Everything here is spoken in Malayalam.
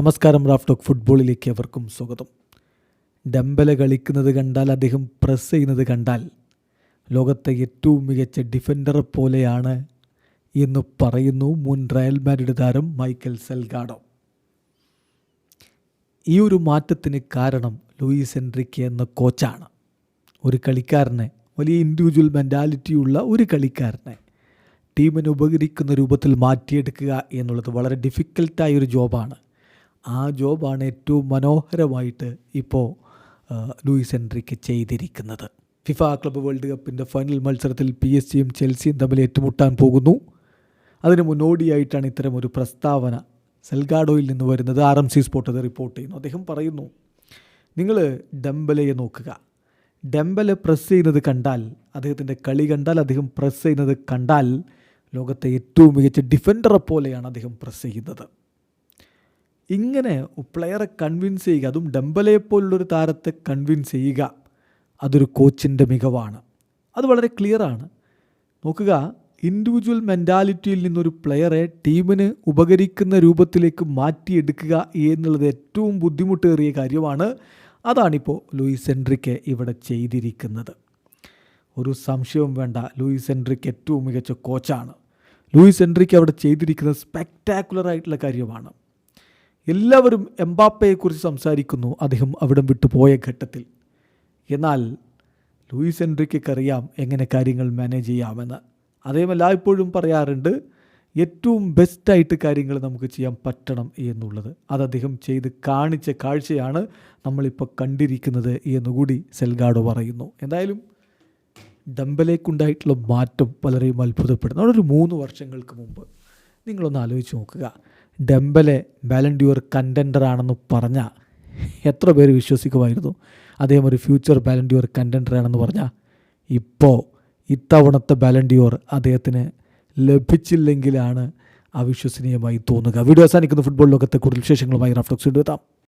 നമസ്കാരം റാഫ് ടോക്ക് ഫുട്ബോളിലേക്ക് അവർക്കും സ്വാഗതം. ഡംബല കളിക്കുന്നത് കണ്ടാൽ അദ്ദേഹം പ്രസ് ചെയ്യുന്നത് കണ്ടാൽ ലോകത്തെ ഏറ്റവും മികച്ച ഡിഫൻഡർ പോലെയാണ് എന്ന് പറയുന്നു മുൻ റയൽ മാഡ്രിഡ് താരം മൈക്കൽ സെൽഗാഡോ. ഈ ഒരു മാറ്റത്തിന് കാരണം ലൂയിസ് എൻട്രിക്ക് എന്ന കോച്ചാണ്. ഒരു കളിക്കാരനെ വലിയ ഇൻഡിവിജ്വൽ മെന്റാലിറ്റിയുള്ള ഒരു കളിക്കാരനെ ടീമിന് ഉപകരിക്കുന്ന രൂപത്തിൽ മാറ്റിയെടുക്കുക എന്നുള്ളത് വളരെ ഡിഫിക്കൽട്ടായ ഒരു ജോബാണ് ആ ജോബാണ് ഏറ്റവും മനോഹരമായിട്ട് ഇപ്പോൾ ലൂയിസ് എൻട്രിക്ക് ചെയ്തിരിക്കുന്നത്. ഫിഫ ക്ലബ്ബ് വേൾഡ് കപ്പിന്റെ ഫൈനൽ മത്സരത്തിൽ പി എസ് ജിയും ചെൽസിയും തമ്മിൽ ഏറ്റുമുട്ടാൻ പോകുന്നു. അതിന് മുന്നോടിയായിട്ടാണ് ഇത്തരം ഒരു പ്രസ്താവന സെൽഗാഡോയിൽ നിന്ന് വരുന്നത്. ആർ എം സി സ്പോട്ട് അത് റിപ്പോർട്ട് ചെയ്യുന്നു. അദ്ദേഹം പറയുന്നു നിങ്ങൾ ഡംബലയെ നോക്കുക. ഡംബലെ പ്രസ് ചെയ്യുന്നത് കണ്ടാൽ അദ്ദേഹത്തിന്റെ കളി കണ്ടാൽ അദ്ദേഹം പ്രസ് ചെയ്യുന്നത് കണ്ടാൽ ലോകത്തെ ഏറ്റവും മികച്ച ഡിഫൻഡറെ പോലെയാണ് അദ്ദേഹം പ്രസ് ചെയ്യുന്നത്. ഇങ്ങനെ പ്ലെയറെ കൺവിൻസ് ചെയ്യുക അതും ഡംബലയെ പോലുള്ളൊരു താരത്തെ കൺവിൻസ് ചെയ്യുക അതൊരു കോച്ചിന്റെ മികവാണ്. അത് വളരെ ക്ലിയറാണ് നോക്കുക ഇൻഡിവിജ്വൽ മെന്റാലിറ്റിയിൽ നിന്നൊരു പ്ലെയറെ ടീമിന് ഉപകരിക്കുന്ന രൂപത്തിലേക്ക് മാറ്റിയെടുക്കുക എന്നുള്ളത് ഏറ്റവും ബുദ്ധിമുട്ടേറിയ കാര്യമാണ്. അതാണിപ്പോൾ ലൂയിസ് എൻട്രിക്ക് ഇവിടെ ചെയ്തിരിക്കുന്നത്. ഒരു സംശയവും വേണ്ട ലൂയിസ് എൻട്രിക്ക് ഏറ്റവും മികച്ച കോച്ചാണ് ലൂയിസ് എൻട്രിക്ക് അവിടെ ചെയ്തിരിക്കുന്നത് സ്പെക്ടാക്കുലർ ആയിട്ടുള്ള കാര്യമാണ്. എല്ലാവരും എംബാപ്പയെക്കുറിച്ച് സംസാരിക്കുന്നു. അദ്ദേഹം അവിടം വിട്ടു പോയ ഘട്ടത്തിൽ. എന്നാൽ ലൂയിസ് എൻറിക്ക് അറിയാം എങ്ങനെ കാര്യങ്ങൾ മാനേജ് ചെയ്യാമെന്ന്. അദ്ദേഹം എല്ലായ്പ്പോഴും പറയാറുണ്ട് ഏറ്റവും ബെസ്റ്റായിട്ട് കാര്യങ്ങൾ നമുക്ക് ചെയ്യാൻ പറ്റണം എന്നുള്ളത്. അത് അദ്ദേഹം ചെയ്ത് കാണിച്ച കാഴ്ചയാണ് നമ്മളിപ്പോൾ കണ്ടിരിക്കുന്നത് എന്നുകൂടി സെൽഗാഡോ പറയുന്നു. എന്തായാലും ഡംബലേക്കുണ്ടായിട്ടുള്ള മാറ്റം പലരെയും അത്ഭുതപ്പെടുന്നു. അവിടെ ഒരു മൂന്ന് വർഷങ്ങൾക്ക് മുമ്പ്. നിങ്ങളൊന്ന് ആലോചിച്ച് നോക്കുക. ഡംബലെ ബാലൻഡ്യൂർ കണ്ടൻഡർ ആണെന്ന് പറഞ്ഞാൽ എത്ര പേര് വിശ്വസിക്കുമായിരുന്നു? അദ്ദേഹം ഒരു ഫ്യൂച്ചർ ബാലൻഡ്യൂർ കണ്ടൻഡർ ആണെന്ന് പറഞ്ഞാൽ ഇപ്പോൾ ഇത്തവണത്തെ ബാലൻഡ്യൂർ അദ്ദേഹത്തിന് ലഭിച്ചില്ലെങ്കിലാണ് അവിശ്വസനീയമായി തോന്നുക. വീഡിയോ അവസാനിക്കുന്ന. ഫുട്ബോൾ ലോകത്തെ കൂടുതൽ വിശേഷങ്ങളുമായി റഫ്ലക്സ് എത്താം.